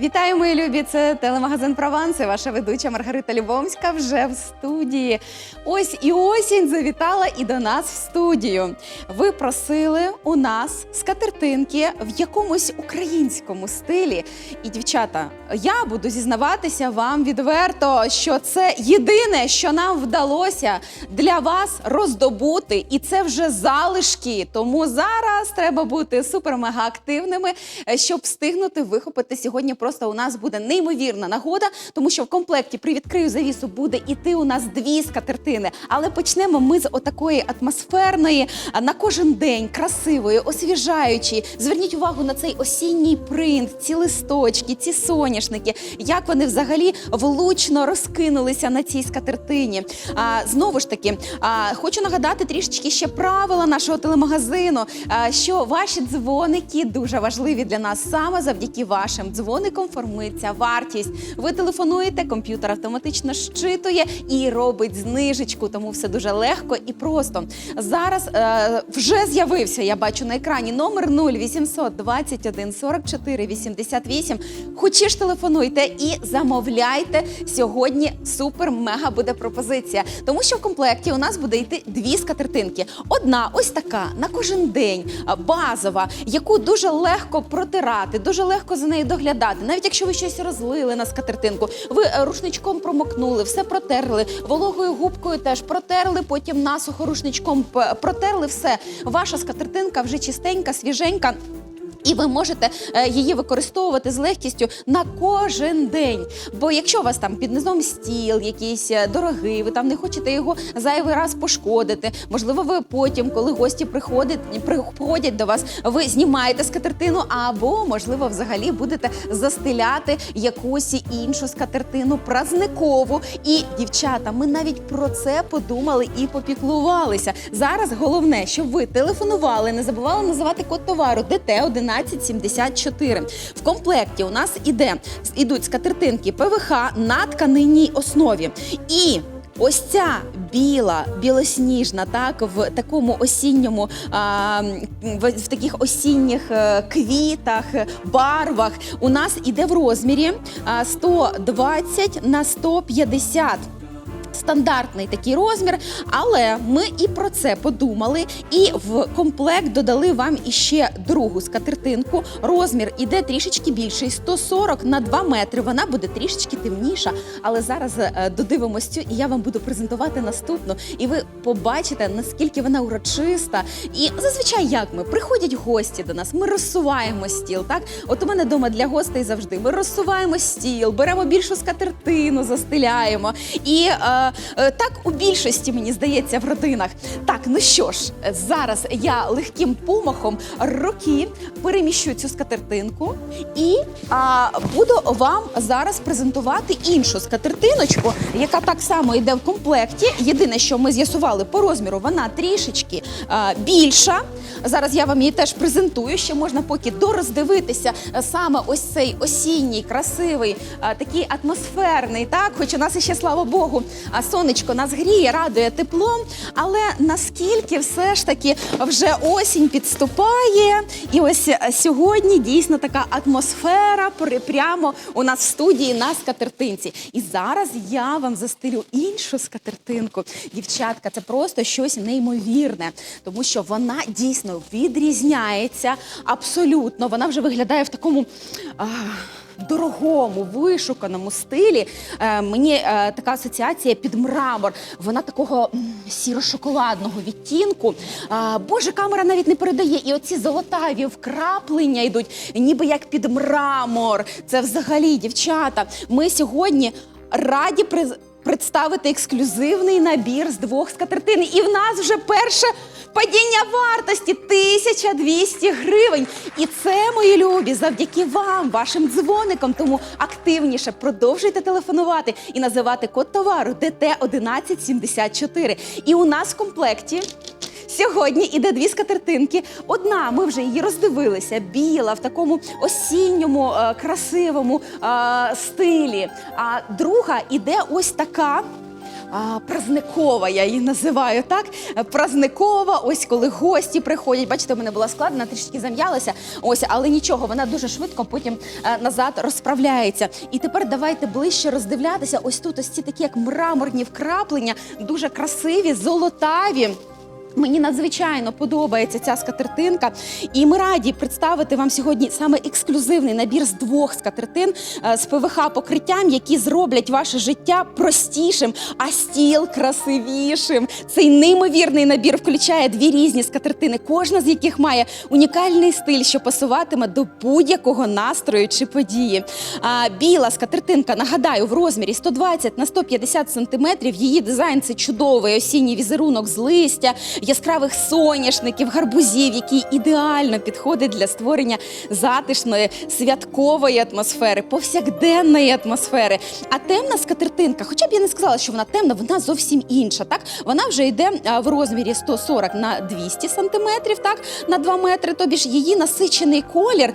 Вітаю, мої любі! Це телемагазин Прованс. Ваша ведуча Маргарита Любомська вже в студії. Ось і осінь завітала і до нас в студію. Ви просили у нас скатертинки в якомусь українському стилі. І, дівчата, я буду зізнаватися вам відверто, що це єдине, що нам вдалося для вас роздобути, і це вже залишки. Тому зараз треба бути супер-мега активними, е, щоб встигнути вихопити сьогодні. Просто у нас буде неймовірна нагода, тому що в комплекті при відкрию завісу буде іти у нас дві скатертини. Але почнемо ми з отакої атмосферної на кожен день, красивої, освіжаючої. Зверніть увагу на цей осінній принт, ці листочки, ці соняшники, як вони взагалі влучно розкинулися на цій скатертині. А, знову ж таки, а, хочу нагадати трішечки ще правила нашого телемагазину, а, що ваші дзвоники дуже важливі для нас саме завдяки вашим дзвоникам формується вартість. Ви телефонуєте, комп'ютер автоматично щитує і робить знижечку, тому все дуже легко і просто. Зараз е, вже з'явився, я бачу на екрані номер 0800 21 44 88. Хочеш телефонуйте і замовляйте. Сьогодні супер-мега буде пропозиція. Тому що в комплекті у нас буде йти дві скатертинки. Одна ось така на кожен день, базова, яку дуже легко протирати, дуже легко за нею доглядати. Навіть якщо ви щось розлили на скатертинку, ви е, рушничком промокнули, все протерли, вологою губкою теж протерли, потім насухо рушничком протерли все. Ваша скатертинка вже чистенька, свіженька. І ви можете е, її використовувати з легкістю на кожен день. Бо якщо у вас там під низом стіл якийсь е, дорогий, ви там не хочете його зайвий раз пошкодити. Можливо, ви потім, коли гості приходять, приходять до вас, ви знімаєте скатертину, або можливо, взагалі будете застеляти якусь іншу скатертину празникову. І дівчата, ми навіть про це подумали і попіклувалися. Зараз головне, щоб ви телефонували, не забували називати код товару ДТ 1174. В комплекті у нас іде ідуть скатертинки ПВХ на тканинній основі. І Ось ця біла, білосніжна, так в такому осінньому, а, в, таких осінніх е, квітах, барвах у нас іде в розмірі 120 на 150 стандартний такий розмір, але ми і про це подумали. І в комплект додали вам іще другу скатертинку. Розмір іде трішечки більший 140 на 2 метри. Вона буде трішечки темніша. Але зараз е, додивимось цю, і я вам буду презентувати наступну. І ви побачите, наскільки вона урочиста. І зазвичай як ми приходять гості до нас, ми розсуваємо стіл. Так, от у мене вдома для гостей завжди ми розсуваємо стіл, беремо більшу скатертину, застеляємо. І е, так у більшості мені здається в родинах. Так, ну що ж, зараз я легким помахом руки переміщу цю скатертинку і а, буду вам зараз презентувати іншу скатертиночку, яка так само йде в комплекті. Єдине, що ми з'ясували по розміру, вона трішечки а, більша. Зараз я вам її теж презентую. Ще можна поки дороздивитися е, саме ось цей осінній, красивий, такий атмосферний. Так, хоч у нас ще слава Богу, сонечко нас гріє, радує теплом. Але наскільки все ж таки вже осінь підступає, і ось е, сьогодні дійсно така атмосфера прямо у нас в студії на скатертинці. І зараз я вам застелю іншу скатертинку. Дівчатка, це просто щось неймовірне, тому що вона дійсно відрізняється абсолютно. Вона вже виглядає в такому. А, Дорогому, вишуканому стилі е, мені е, така асоціація під мрамор. Вона такого сіро-шоколадного відтінку. А, Боже, камера навіть не передає. І оці золотаві вкраплення йдуть, ніби як під мрамор. Це взагалі, дівчата. Ми сьогодні раді приз- представити ексклюзивний набір з двох скатертин. І в нас вже перше падіння вартості 1200 гривень. І це, мої любі, завдяки вам, вашим дзвоникам. Тому активніше продовжуйте телефонувати і називати код товару ДТ 1174. І у нас в комплекті. Сьогодні іде дві скатертинки. Одна, ми вже її роздивилися, біла в такому осінньому, е, красивому е, стилі. А друга іде ось така а, празникова, я її називаю так. Е, Празникова, ось коли гості приходять. Бачите, у мене була складена, трішки зам'ялася. Ось, але нічого, вона дуже швидко потім е, назад розправляється. І тепер давайте ближче роздивлятися. Ось тут ось ці такі, як мраморні вкраплення, дуже красиві, золотаві. Мені надзвичайно подобається ця скатертинка, і ми раді представити вам сьогодні саме ексклюзивний набір з двох скатертин е, з ПВХ покриттям, які зроблять ваше життя простішим, а стіл красивішим. Цей неймовірний набір включає дві різні скатертини, кожна з яких має унікальний стиль, що пасуватиме до будь-якого настрою чи події. А, біла скатертинка, нагадаю, в розмірі 120 на 150 сантиметрів. Її дизайн це чудовий осінній візерунок з листя, яскравих соняшників, гарбузів, який ідеально підходить для створення затишної святкової атмосфери, повсякденної атмосфери. А темна скатертинка, хоча б я не сказала, що вона темна, вона зовсім інша. Так вона вже йде в розмірі 140 на 200 сантиметрів, так на 2 метри. Тобі ж її насичений колір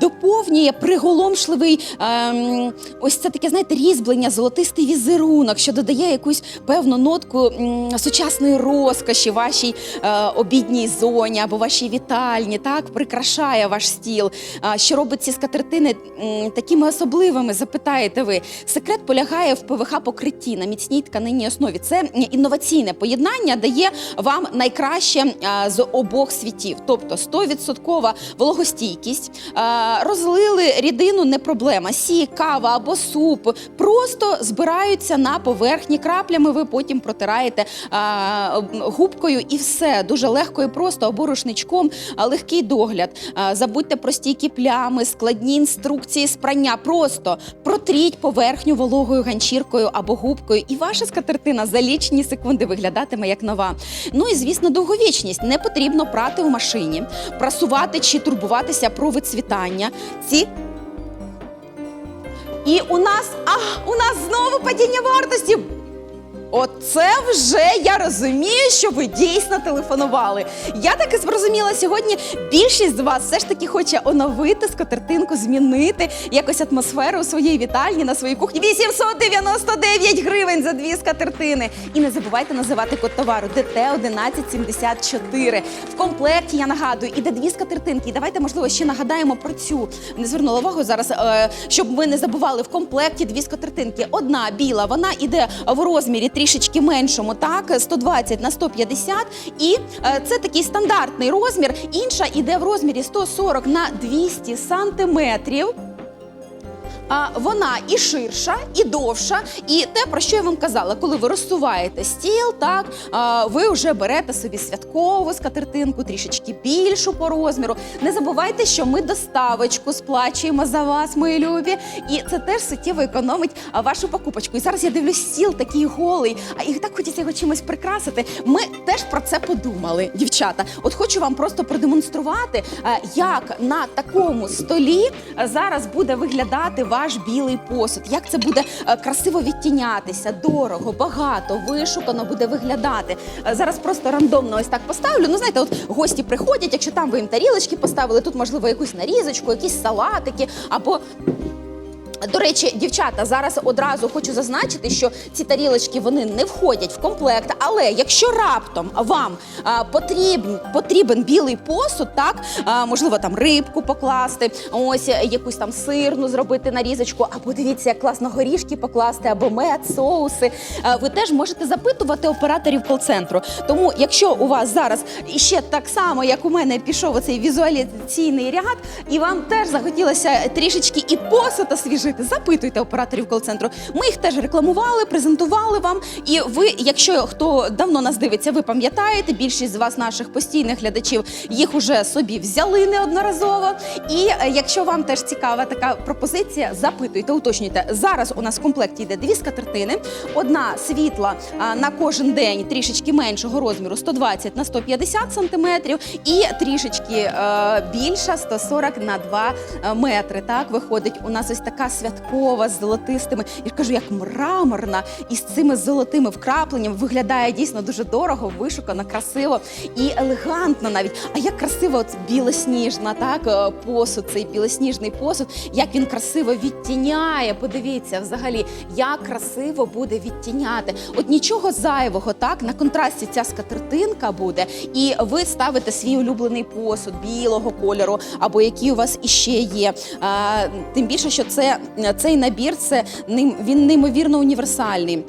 доповнює приголомшливий ем, ось це таке, знаєте, різьблення, золотистий візерунок, що додає якусь певну нотку м, сучасної розкоші вашій е, обідній зоні або вашій вітальні, так прикрашає ваш стіл. А, що робить ці скатертини м, такими особливими? Запитаєте ви. Секрет полягає в ПВХ покритті на міцній тканинній основі. Це інноваційне поєднання дає вам найкраще а, з обох світів, тобто 100% вологостійкість. А, розлили рідину не проблема. Сік, кава або суп просто збираються на поверхні краплями. Ви потім протираєте а, губкою і все дуже легко і просто або рушничком. Легкий догляд. Забудьте про стійкі плями, складні інструкції з прання. Просто протріть поверхню вологою ганчіркою або губкою, і ваша скатертина за лічні секунди виглядатиме як нова. Ну і звісно, довговічність не потрібно прати в машині, прасувати чи турбуватися про вицвітання. Ці і у нас, а, у нас знову падіння вартості. Оце вже я розумію, що ви дійсно телефонували. Я таки зрозуміла сьогодні. Більшість з вас все ж таки хоче оновити скатертинку, змінити якось атмосферу у своїй вітальні на своїй кухні. 899 гривень за дві скатертини. І не забувайте називати код товару ДТ 1174. В комплекті я нагадую, іде дві скатертинки. І давайте, можливо, ще нагадаємо про цю. Не звернула увагу зараз, е, щоб ви не забували в комплекті дві скатертинки. Одна біла, вона іде в розмірі трішечки меншому, так 120 на 150. І е, це такий стандартний розмір. Інша іде в розмірі 140 на 200 сантиметрів. Вона і ширша, і довша. І те, про що я вам казала, коли ви розсуваєте стіл, так ви вже берете собі святкову скатертинку, трішечки більшу по розміру. Не забувайте, що ми доставочку сплачуємо за вас, мої любі, і це теж суттєво економить вашу покупочку. І зараз я дивлюсь стіл такий голий, а і так хочеться його чимось прикрасити. Ми теж про це подумали, дівчата. От хочу вам просто продемонструвати, як на такому столі зараз буде виглядати ваш білий посуд, як це буде е, красиво відтінятися, дорого, багато, вишукано буде виглядати. Е, Зараз просто рандомно ось так поставлю. Ну, знаєте, от гості приходять, якщо там ви їм тарілочки поставили, тут можливо якусь нарізочку, якісь салатики або до речі, дівчата, зараз одразу хочу зазначити, що ці тарілочки вони не входять в комплект. Але якщо раптом вам потрібен, потрібен білий посуд, так можливо там рибку покласти, ось якусь там сирну зробити нарізочку, або дивіться, як класно горішки покласти, або мед, соуси. ви теж можете запитувати операторів кол-центру. Тому, якщо у вас зараз іще так само, як у мене пішов оцей візуалізаційний ряд, і вам теж захотілося трішечки і посуд освіжити, запитуйте операторів кол-центру. Ми їх теж рекламували, презентували вам. І ви, якщо хто давно нас дивиться, ви пам'ятаєте, більшість з вас, наших постійних глядачів, їх уже собі взяли неодноразово. І е, якщо вам теж цікава така пропозиція, запитуйте, уточнюйте. Зараз у нас в комплекті йде дві скатертини. Одна світла на кожен день трішечки меншого розміру 120 на 150 сантиметрів, і трішечки е, більша 140 на 2 метри. Так виходить у нас ось така святкова з золотистими. Я кажу, як мраморна, і з цими золотими вкрапленнями виглядає дійсно дуже дорого, вишукано, красиво і елегантно навіть. А як красиво от білосніжна, так е, посуд, цей білосніжний посуд, як він красиво відтіняє. Подивіться, взагалі, як красиво буде відтіняти. От нічого зайвого, так на контрасті ця скатертинка буде, і ви ставите свій улюблений посуд білого кольору, або який у вас іще є. А, тим більше, що це цей набір, це ним він неймовірно універсальний.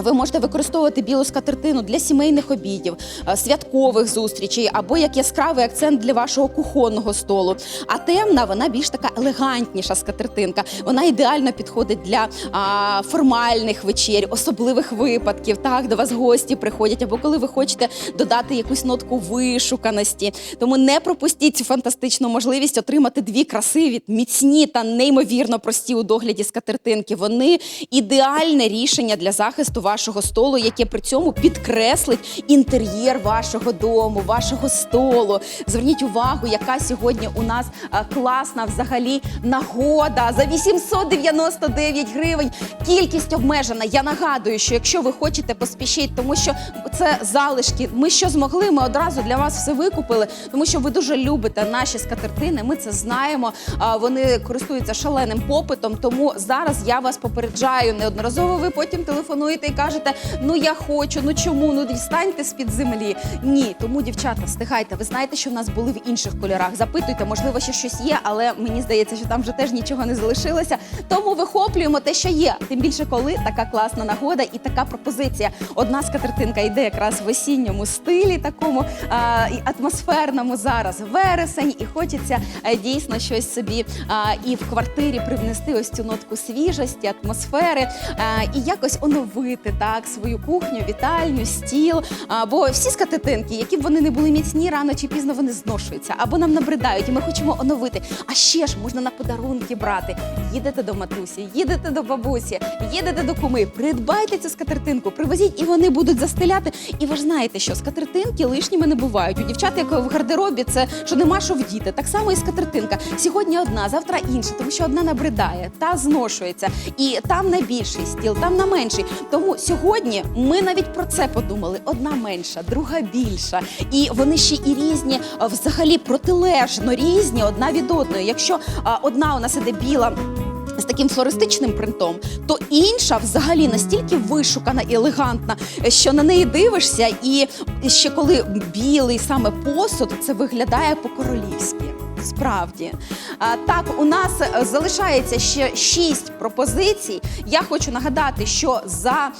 Ви можете використовувати білу скатертину для сімейних обідів, е, святкових зустрічей або як яскравий акцент для вашого кухонного столу. А темна вона більш така елегантніша скатертинка. Вона ідеально підходить для а, формальних вечер, особливих випадків. Так, до вас гості приходять, або коли ви хочете додати якусь нотку вишуканості. Тому не пропустіть цю фантастичну можливість отримати дві красиві, міцні та неймовірно прості у догляді скатертинки. Вони ідеальне рішення для захисту вашого столу, яке при цьому підкреслить інтер'єр вашого дому, вашого столу. Зверніть увагу, яка сьогодні у нас е, класна взагалі нагода за 899 гривень. Кількість обмежена. Я нагадую, що якщо ви хочете поспішіть, тому що це залишки. Ми що змогли, ми одразу для вас все викупили, тому що ви дуже любите наші скатертини. Ми це знаємо. Вони користуються шаленим попитом. Тому зараз я вас попереджаю неодноразово. Ви потім телефонуєте і кажете: ну я хочу, ну чому? Ну дістаньте з під землі. Ні, тому дівчата, стихайте. Ви знаєте, що в нас були в інших кольорах. Запитуйте, можливо, ще щось є, але мені здається, що там вже теж нічого не залишилося. Тому вихоплюємо те, що є. Тим більше, коли така класна нагода і така пропозиція. Одна скатертинка йде якраз в осінньому стилі, такому а, і атмосферному зараз вересень, і хочеться е, дійсно щось собі а, і в квартирі привнести ось цю нотку свіжості, атмосфери а, і якось оновити так свою кухню, вітальню, стіл. А, бо всі скатертинки, які б вони не були міцні, рано чи пізно вони зношуються або нам набридають, і ми хочемо оновити. А ще ж можна на подарунки брати. Їдете до матусі, їдете до бабусі, їдете до куми, придбайте цю скатертинку, привозіть, і вони будуть застеляти. І ви ж знаєте, що скатертинки лишніми не бувають. У дівчат, як в гардеробі, це що нема що вдіти. Так само і скатертинка. Сьогодні одна, завтра інша, тому що одна набридає, та зношується. І там на більший стіл, там на менший. Тому сьогодні ми навіть про це подумали: одна менша, друга більша. І вони ще і різні, взагалі протилежно різні одна від одної. Якщо одна у нас іде біла. З таким флористичним принтом, то інша взагалі настільки вишукана і елегантна, що на неї дивишся, і ще коли білий саме посуд, це виглядає по-королівськи. Справді так, у нас залишається ще шість пропозицій. Я хочу нагадати, що за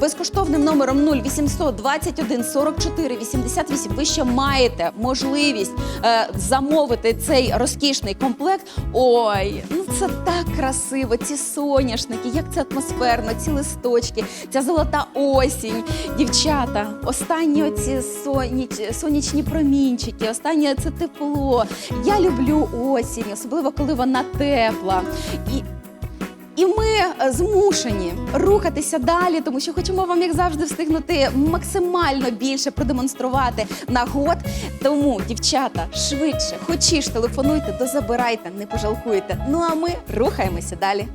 безкоштовним номером 0800 21 44 88 ви ще маєте можливість е, замовити цей розкішний комплект. Ой, ну це так красиво! Ці соняшники, як це атмосферно, ці листочки, ця золота осінь. Дівчата, останні оці сонячні промінчики, останнє це тепло. Я люблю осінь, особливо коли вона тепла. І і ми е, змушені рухатися далі, тому що хочемо вам, як завжди, встигнути максимально більше продемонструвати нагод. Тому, дівчата, швидше, хочеш телефонуйте, дозабирайте, не пожалкуйте. Ну а ми рухаємося далі.